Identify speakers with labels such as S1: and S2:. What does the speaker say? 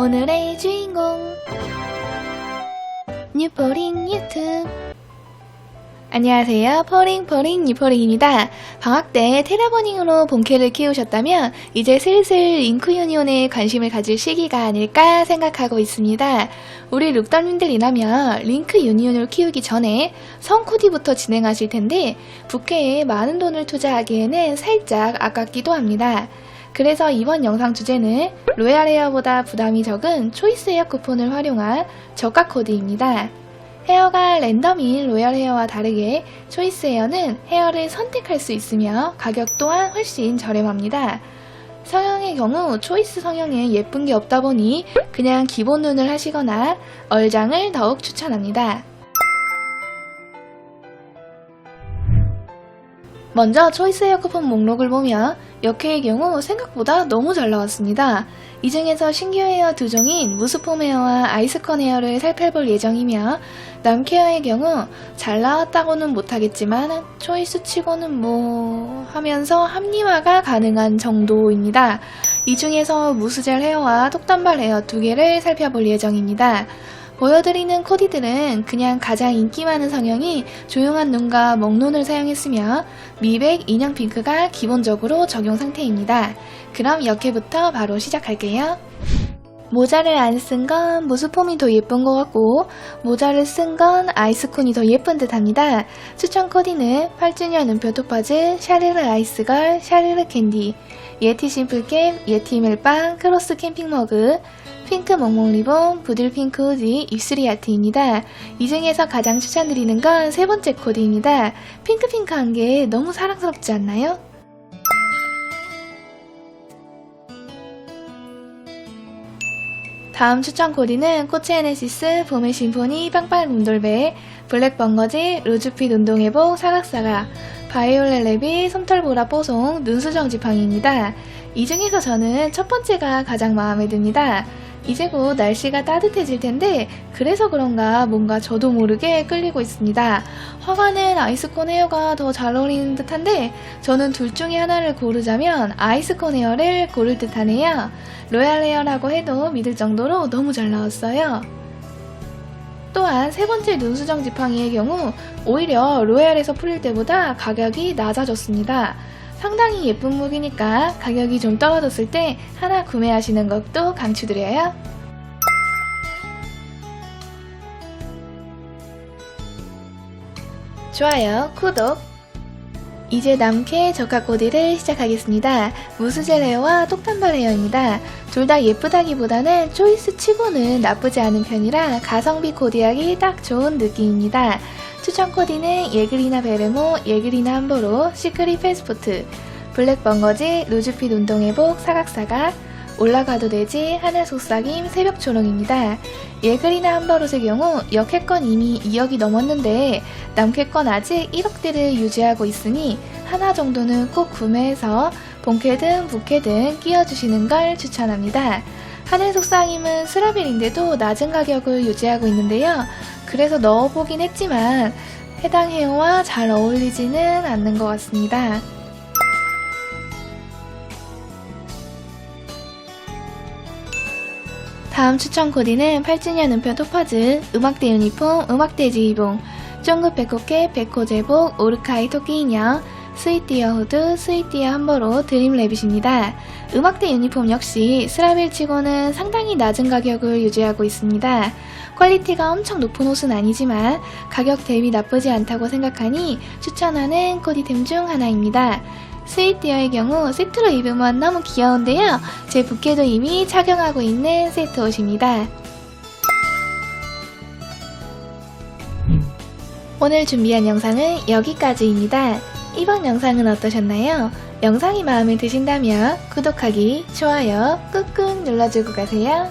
S1: 오늘의 주인공 뉴포링 유튜브 안녕하세요. 포링포링 뉴포링입니다. 방학 때 테라버닝으로 본캐를 키우셨다면 이제 슬슬 링크 유니온에 관심을 가질 시기가 아닐까 생각하고 있습니다. 우리 룩더님들이라면 링크 유니온을 키우기 전에 성코디부터 진행하실 텐데 부캐에 많은 돈을 투자하기에는 살짝 아깝기도 합니다. 그래서 이번 영상 주제는 로얄 헤어보다 부담이 적은 초이스 헤어 쿠폰을 활용한 저가 코디입니다. 헤어가 랜덤인 로얄 헤어와 다르게 초이스 헤어는 헤어를 선택할 수 있으며 가격 또한 훨씬 저렴합니다. 성형의 경우 초이스 성형에 예쁜 게 없다 보니 그냥 기본 눈을 하시거나 얼장을 더욱 추천합니다. 먼저 초이스 헤어 쿠폰 목록을 보면 역회의 경우 생각보다 너무 잘 나왔습니다. 이 중에서 신규 헤어 두 종인 무스폼 헤어와 아이스컨 헤어를 살펴볼 예정이며 남케어의 경우 잘 나왔다고는 못하겠지만 초이스 치고는 뭐 하면서 합리화가 가능한 정도입니다. 이 중에서 무스젤 헤어와 톡단발 헤어 두 개를 살펴볼 예정입니다. 보여드리는 코디들은 그냥 가장 인기 많은 성형이 조용한 눈과 먹눈을 사용했으며 미백 인형 핑크가 기본적으로 적용 상태입니다. 그럼 역해부터 바로 시작할게요. 모자를 안 쓴 건 무스폼이 더 예쁜 것 같고 모자를 쓴 건 아이스콘이 더 예쁜 듯 합니다. 추천 코디는 8주년 음표 토파즈, 샤르르 아이스걸, 샤르르 캔디, 예티 심플캡, 예티 멜빵, 크로스 캠핑 머그, 핑크 멍멍 리본, 부들 핑크 후디, 입술이 아트입니다. 이 중에서 가장 추천드리는 건 세 번째 코디입니다. 핑크핑크한 게 너무 사랑스럽지 않나요? 다음 추천 코디는 코치 에네시스, 봄의 심포니, 빵빵 곰돌배, 블랙 번거지, 루즈핏 운동회복, 사각사각, 바이올렛 랩이, 솜털 보라 뽀송, 눈수정 지팡이입니다. 이 중에서 저는 첫 번째가 가장 마음에 듭니다. 이제 곧 날씨가 따뜻해질 텐데 그래서 그런가 뭔가 저도 모르게 끌리고 있습니다. 화관은 아이스콘 헤어가 더 잘 어울리는 듯한데 저는 둘 중에 하나를 고르자면 아이스콘 헤어를 고를 듯하네요. 로얄 헤어라고 해도 믿을 정도로 너무 잘 나왔어요. 또한 세 번째 눈수정 지팡이의 경우 오히려 로얄에서 풀릴 때보다 가격이 낮아졌습니다. 상당히 예쁜 무기니까 가격이 좀 떨어졌을 때 하나 구매하시는 것도 강추드려요. 좋아요, 구독. 이제 남캐 저가 코디를 시작하겠습니다. 무스젤 헤어와 톡단발 헤어입니다. 둘 다 예쁘다기보다는 초이스 치고는 나쁘지 않은 편이라 가성비 코디하기 딱 좋은 느낌입니다. 추천 코디는 예그리나 베레모, 예그리나 함보로, 시크릿 패스포트, 블랙 번거지, 루즈핏 운동회복, 사각사각, 올라가도 되지, 하늘 속삭임, 새벽 초롱입니다. 예그리나 함버롯의 경우 역회권 이미 2억이 넘었는데 남캐권 아직 1억대를 유지하고 있으니 하나 정도는 꼭 구매해서 본캐든 부캐든 끼워주시는 걸 추천합니다. 하늘 속삭임은 스라빌인데도 낮은 가격을 유지하고 있는데요. 그래서 넣어보긴 했지만 해당 헤어와 잘 어울리지는 않는 것 같습니다. 다음 추천 코디는 8주년 은표 토파즈, 음악대 유니폼, 음악대 지휘봉, 쫑긋 백호캡, 백호 제복, 오르카이 토끼 인형, 스위티어 후드, 스위티어 함버로 드림 랩빗입니다. 음악대 유니폼 역시 스라빌 치고는 상당히 낮은 가격을 유지하고 있습니다. 퀄리티가 엄청 높은 옷은 아니지만 가격 대비 나쁘지 않다고 생각하니 추천하는 코디템 중 하나입니다. 스윗디어의 경우 세트로 입으면 너무 귀여운데요. 제 부캐도 이미 착용하고 있는 세트 옷입니다. 오늘 준비한 영상은 여기까지입니다. 이번 영상은 어떠셨나요? 영상이 마음에 드신다면 구독하기, 좋아요 꾹꾹 눌러주고 가세요.